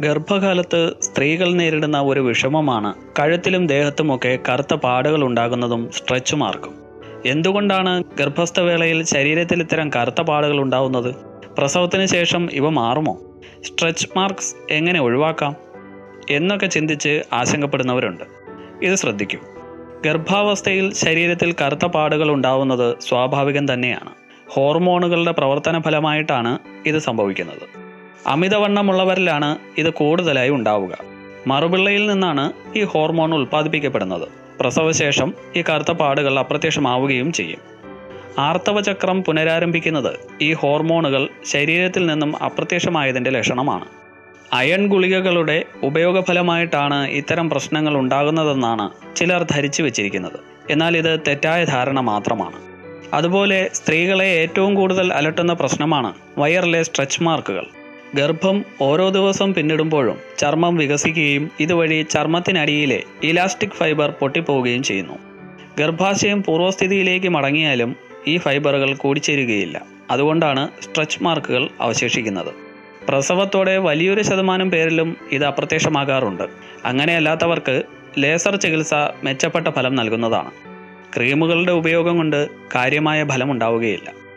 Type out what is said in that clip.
ഗർഭകാലത്ത് സ്ത്രീകൾ നേരിടുന്ന ഒരു വിഷമമാണ്. കഴുത്തിലും ദേഹത്തുമൊക്കെ കറുത്ത പാടുകൾ ഉണ്ടാകുന്നതും സ്ട്രെച്ച് മാർക്കും. എന്തുകൊണ്ടാണ് ഗർഭസ്ഥ വേളയിൽ ശരീരത്തിൽ ഇത്തരം കറുത്ത പാടുകൾ ഉണ്ടാവുന്നത്? പ്രസവത്തിന് ശേഷം ഇവ മാറുമോ? സ്ട്രെച്ച് മാർക്സ് എങ്ങനെ ഒഴിവാക്കാം? എന്നൊക്കെ ചിന്തിച്ച് ആശങ്കപ്പെടുന്നവരുണ്ട്. ഇത് ശ്രദ്ധിക്കൂ. ഗർഭാവസ്ഥയിൽ ശരീരത്തിൽ കറുത്ത പാടുകൾ ഉണ്ടാവുന്നത് സ്വാഭാവികം തന്നെയാണ്. ഹോർമോണുകളുടെ പ്രവർത്തന ഫലമായിട്ടാണ് ഇത് സംഭവിക്കുന്നത്. അമിതവണ്ണമുള്ളവരിലാണ് ഇത് കൂടുതലായി ഉണ്ടാവുക. മറുപിള്ളയിൽ നിന്നാണ് ഈ ഹോർമോൺ ഉൽപ്പാദിപ്പിക്കപ്പെടുന്നത്. പ്രസവശേഷം ഈ കറുത്ത പാടുകൾ അപ്രത്യക്ഷമാവുകയും ചെയ്യും. ആർത്തവചക്രം പുനരാരംഭിക്കുന്നത് ഈ ഹോർമോണുകൾ ശരീരത്തിൽ നിന്നും അപ്രത്യക്ഷമായതിന്റെ ലക്ഷണമാണ്. അയൺ ഗുളികകളുടെ ഉപയോഗഫലമായിട്ടാണ് ഇത്തരം പ്രശ്നങ്ങൾ ഉണ്ടാകുന്നതെന്നാണ് ചിലർ ധരിച്ചു വച്ചിരിക്കുന്നത്. എന്നാൽ ഇത് തെറ്റായ ധാരണ മാത്രമാണ്. അതുപോലെ സ്ത്രീകളെ ഏറ്റവും കൂടുതൽ അലട്ടുന്ന പ്രശ്നമാണ് വയറിലെ സ്ട്രെച്ച് മാർക്കുകൾ. ഗർഭം ഓരോ ദിവസം പിന്നിടുമ്പോഴും ചർമ്മം വികസിക്കുകയും ഇതുവഴി ചർമ്മത്തിനടിയിലെ ഇലാസ്റ്റിക് ഫൈബർ പൊട്ടിപ്പോവുകയും ചെയ്യുന്നു. ഗർഭാശയം പൂർവസ്ഥിതിയിലേക്ക് മടങ്ങിയാലും ഈ ഫൈബറുകൾ കൂടിച്ചേരുകയില്ല. അതുകൊണ്ടാണ് സ്ട്രെച്ച് മാർക്കുകൾ അവശേഷിക്കുന്നത്. പ്രസവത്തോടെ വലിയൊരു ശതമാനം പേരിലും ഇത് അപ്രത്യക്ഷമാകാറുണ്ട്. അങ്ങനെയല്ലാത്തവർക്ക് ലേസർ ചികിത്സ മെച്ചപ്പെട്ട ഫലം നൽകുന്നതാണ്. ക്രീമുകളുടെ ഉപയോഗം കൊണ്ട് കാര്യമായ ഫലമുണ്ടാവുകയില്ല